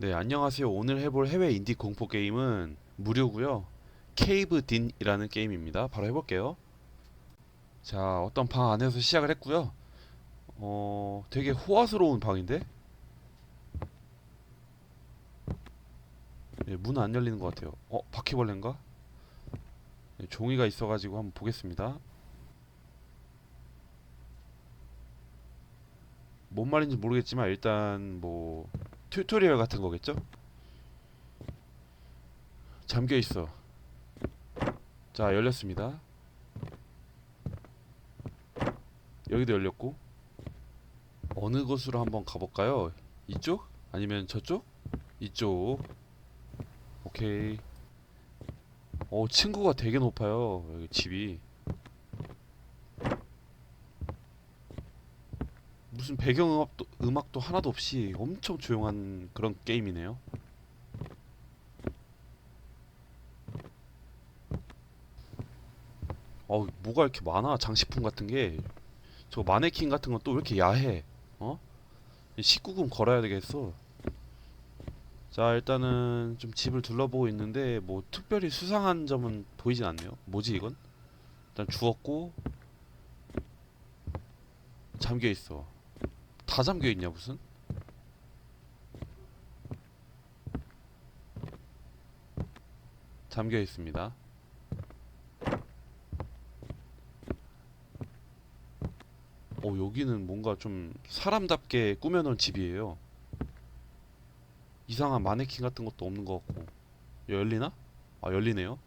네, 안녕하세요. 오늘 해볼 해외 인디 공포 게임은 무료고요. 케이브 딘이라는 게임입니다. 바로 해볼게요. 자, 어떤 방 안에서 시작을 했고요. 어, 되게 호화스러운 방인데? 예, 문안 열리는 것 같아요. 어, 바퀴벌레인가? 네, 종이가 있어가지고 한번 보겠습니다. 뭔 말인지 모르겠지만 일단 뭐 튜토리얼 같은 거겠죠? 잠겨 있어. 자, 열렸습니다. 여기도 열렸고. 어느 곳으로 한번 가볼까요? 이쪽? 아니면 저쪽? 이쪽. 오케이. 어, 친구가 되게 높아요. 여기 집이. 무슨 배경 음악도 음악도 하나도 없이 엄청 조용한 그런 게임이네요. 어, 뭐가 이렇게 많아? 장식품 같은 게. 저 마네킹 같은 건 또 왜 이렇게 야해? 어? 19금 걸어야 되겠어. 자, 일단은 좀 집을 둘러보고 있는데 뭐 특별히 수상한 점은 보이진 않네요. 뭐지 이건? 일단 주웠고 잠겨 있어. 다 잠겨 있냐 무슨? 잠겨 있습니다. 어 여기는 뭔가 좀 사람답게 꾸며놓은 집이에요. 이상한 마네킹 같은 것도 없는 것 같고 열리나? 아 열리네요.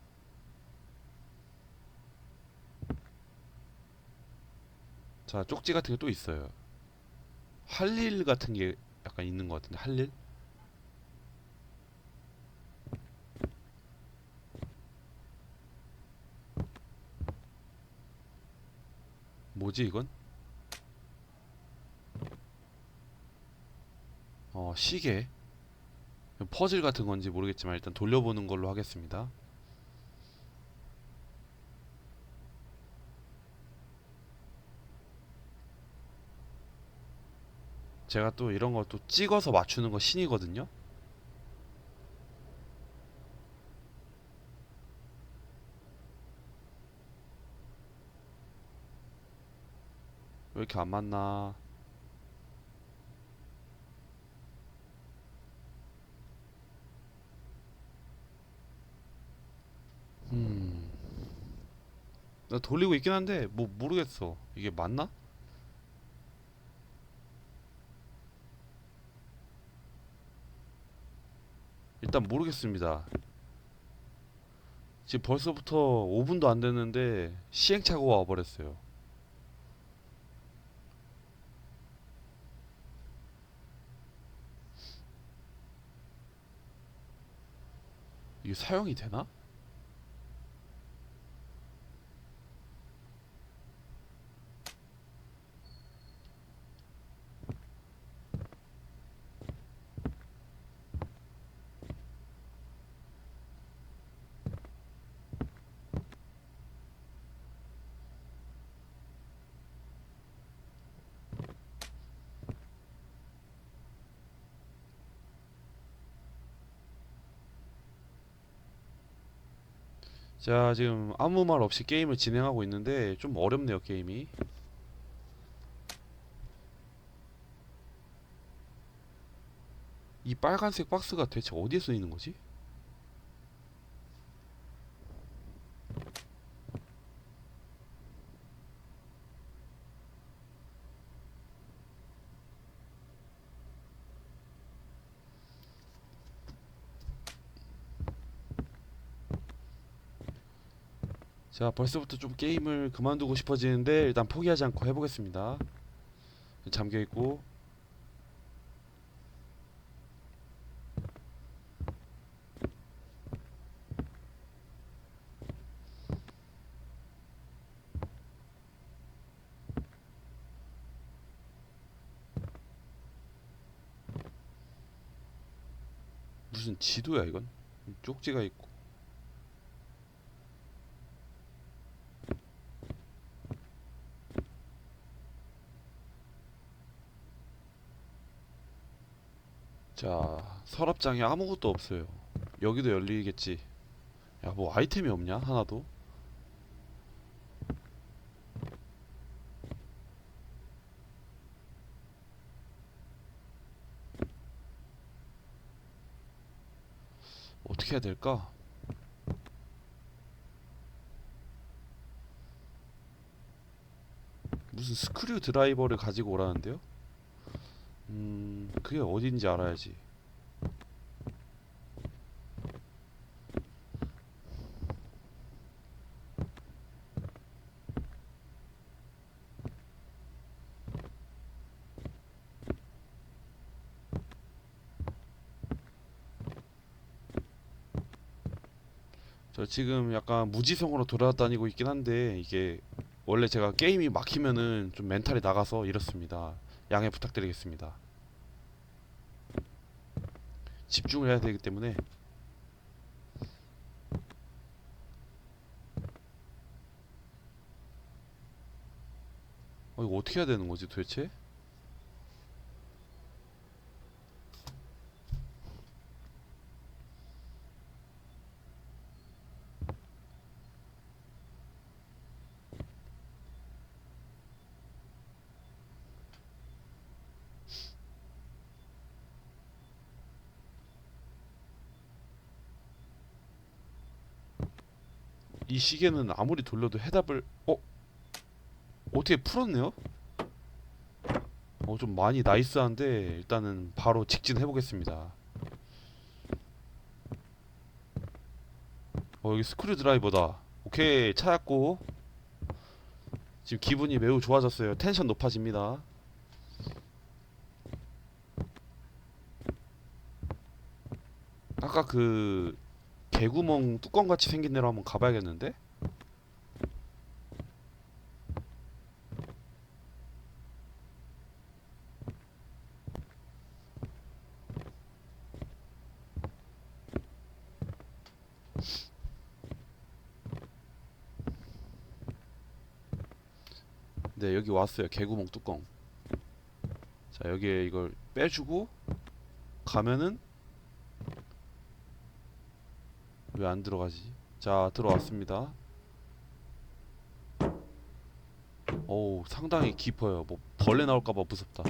자 쪽지 같은 게 또 있어요. 할 일 같은 게 약간 있는 것 같은데 할 일? 뭐지 이건? 어 시계 퍼즐 같은 건지 모르겠지만 일단 돌려보는 걸로 하겠습니다. 제가 또 이런 거 또 찍어서 맞추는 거 신이거든요. 왜 이렇게 안 맞나? 음. 나 돌리고 있긴 한데 뭐 모르겠어. 이게 맞나? 일단 모르겠습니다. 지금 벌써부터 5분도 안 됐는데 시행착오가 와버렸어요. 이게 사용이 되나? 자, 지금 아무 말 없이 게임을 진행하고 있는데 좀 어렵네요, 게임이. 이 빨간색 박스가 대체 어디에 써 있는 거지? 자, 벌써부터 좀 게임을 그만두고 싶어지는데 일단 포기하지 않고 해보겠습니다. 잠겨 있고 무슨 지도야 이건? 쪽지가 있고 자, 서랍장에 아무것도 없어요. 여기도 열리겠지. 야, 뭐 아이템이 없냐? 하나도? 어떻게 해야 될까? 무슨 스크류 드라이버를 가지고 오라는데요? 음, 그게 어딘지 알아야지. 저 지금 약간 무지성으로 돌아다니고 있긴 한데 이게 원래 제가 게임이 막히면은 좀 멘탈이 나가서 이렇습니다. 양해 부탁드리겠습니다. 집중을 해야 되기 때문에 어, 이거 어떻게 해야 되는 거지 도대체? 이 시계는 아무리 돌려도 해답을 어? 어떻게 풀었네요? 어 좀 많이 나이스한데 일단은 바로 직진해 보겠습니다. 어 여기 스크류 드라이버다. 오케이 찾았고 지금 기분이 매우 좋아졌어요. 텐션 높아집니다. 아까 그 개구멍 뚜껑 같이 생긴 데로 한번 가봐야겠는데? 네 여기 왔어요 개구멍 뚜껑 자 여기에 이걸 빼주고 가면은 왜 안 들어가지? 자 들어왔습니다. 어우 상당히 깊어요. 뭐 벌레 나올까봐 무섭다.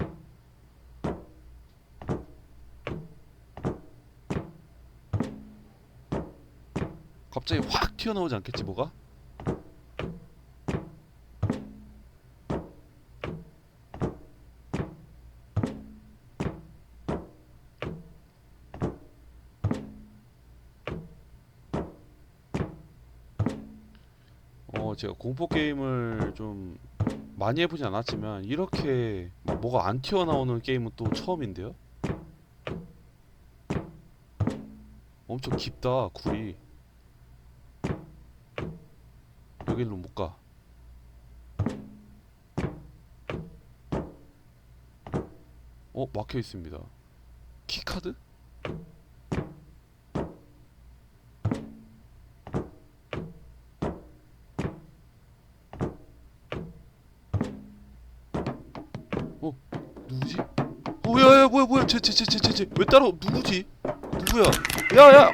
갑자기 확 튀어나오지 않겠지 뭐가? 어 제가 공포 게임을 좀 많이 해보진 않았지만 이렇게 막 뭐가 안 튀어나오는 게임은 또 처음인데요? 엄청 깊다 굴이 여기로 못 가. 어 막혀 있습니다. 키카드? 뭐야 뭐야 쟤 쟤 쟤 쟤 쟤 왜 따라 누구지? 누구야? 야야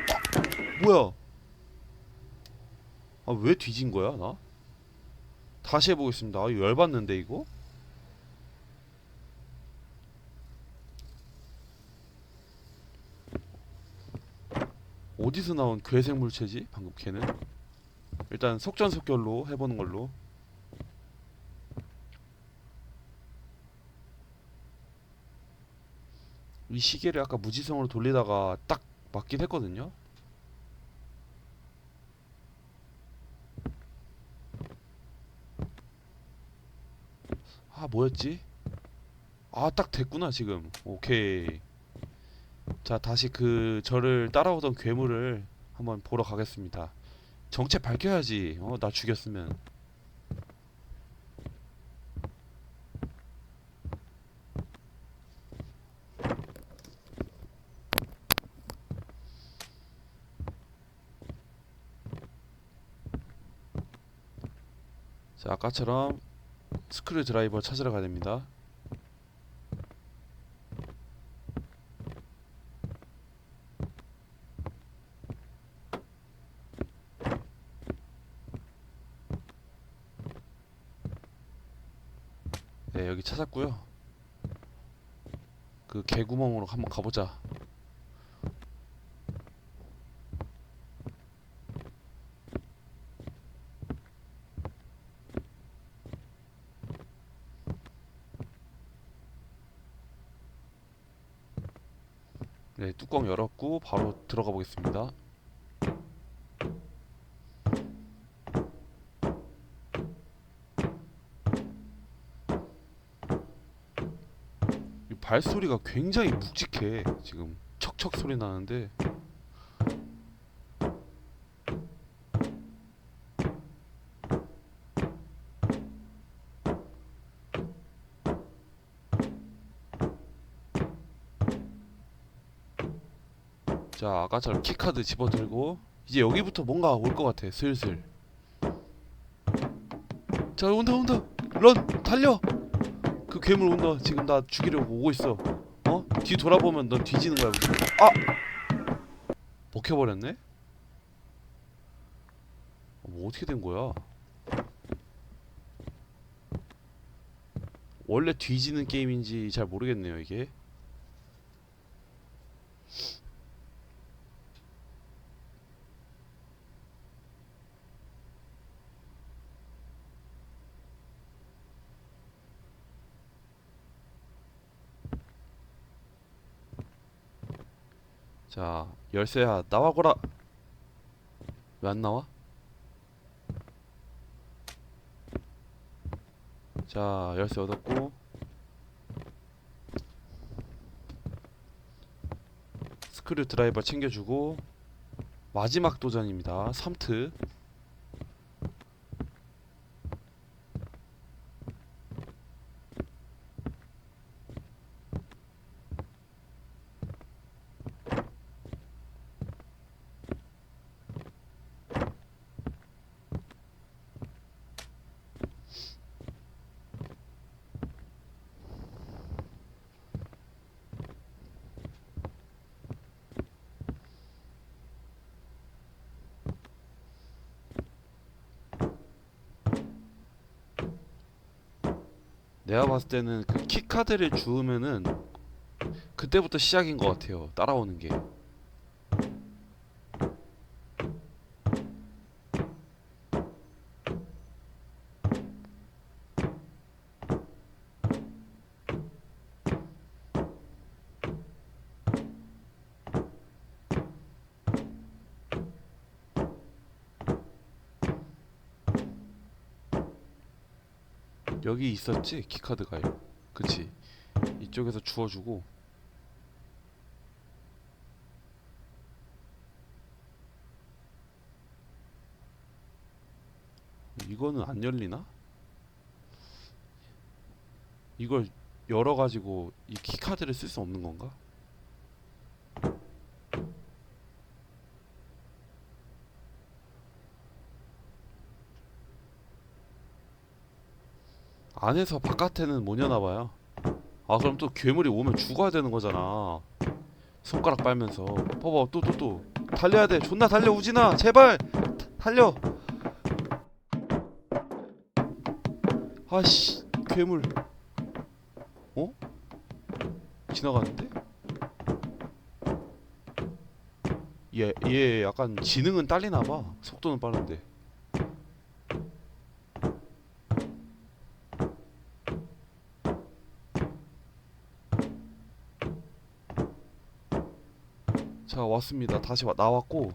뭐야? 아 왜 뒤진 거야 나? 다시 해보겠습니다. 아 열받는데 이거? 어디서 나온 괴생물체지? 방금 걔는 일단 속전속결로 해보는 걸로 이 시계를 아까 무지성으로 돌리다가 딱 맞긴 했거든요. 아 뭐였지? 아 딱 됐구나 지금. 오케이. 자 다시 그 저를 따라오던 괴물을 한번 보러 가겠습니다. 정체 밝혀야지. 어 나 죽였으면. 아까처럼 스크류 드라이버 찾으러 가야 됩니다. 네, 여기 찾았고요. 그 개구멍으로 한번 가보자. 네, 뚜껑 열었고 바로 들어가 보겠습니다. 이 발소리가 굉장히 묵직해. 지금 척척 소리 나는데 자 아까처럼 키카드 집어들고 이제 여기부터 뭔가 올 것 같아. 슬슬. 자 온다 온다. 런 달려. 그 괴물 온다. 지금 나 죽이려고 오고 있어. 어? 뒤 돌아보면 넌 뒤지는 거야 아! 먹혀버렸네? 어, 뭐 어떻게 된 거야? 원래 뒤지는 게임인지 잘 모르겠네요 이게 자 열쇠야 나와거라. 왜 안 나와? 자 열쇠 얻었고. 스크류 드라이버 챙겨주고. 마지막 도전입니다. 3트 내가 봤을 때는 그 키카드를 주우면은 그때부터 시작인 것 같아요. 따라오는 게 여기 있었지? 키카드가요 그치? 이쪽에서 주워주고. 이거는 안 열리나? 이걸 열어가지고 이 키카드를 쓸 수 없는 건가? 안에서 바깥에는 못 여나 봐요. 아 그럼 또 괴물이 오면 죽어야 되는 거잖아. 손가락 빨면서. 봐봐 또 또 또, 달려야 돼. 존나 달려 우진아 제발 다- 달려. 아씨 괴물. 어? 지나가는데? 얘, 얘 약간 지능은 딸리나 봐. 속도는 빠른데. 자 왔습니다 다시 와, 나왔고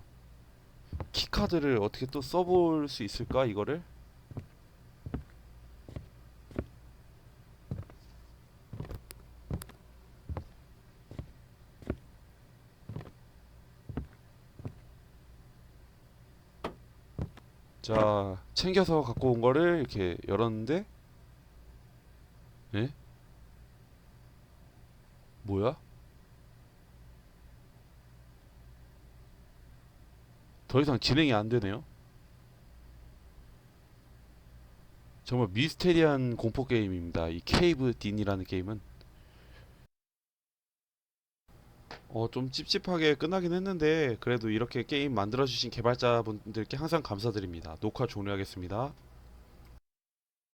키카드를 어떻게 또 써볼 수 있을까 이거를 자 챙겨서 갖고 온 거를 이렇게 열었는데 에? 뭐야? 더 이상 진행이 안 되네요. 정말 미스테리한 공포 게임입니다. 이 케이브 딘이라는 게임은 어 좀 찝찝하게 끝나긴 했는데 그래도 이렇게 게임 만들어 주신 개발자분들께 항상 감사드립니다. 녹화 종료하겠습니다.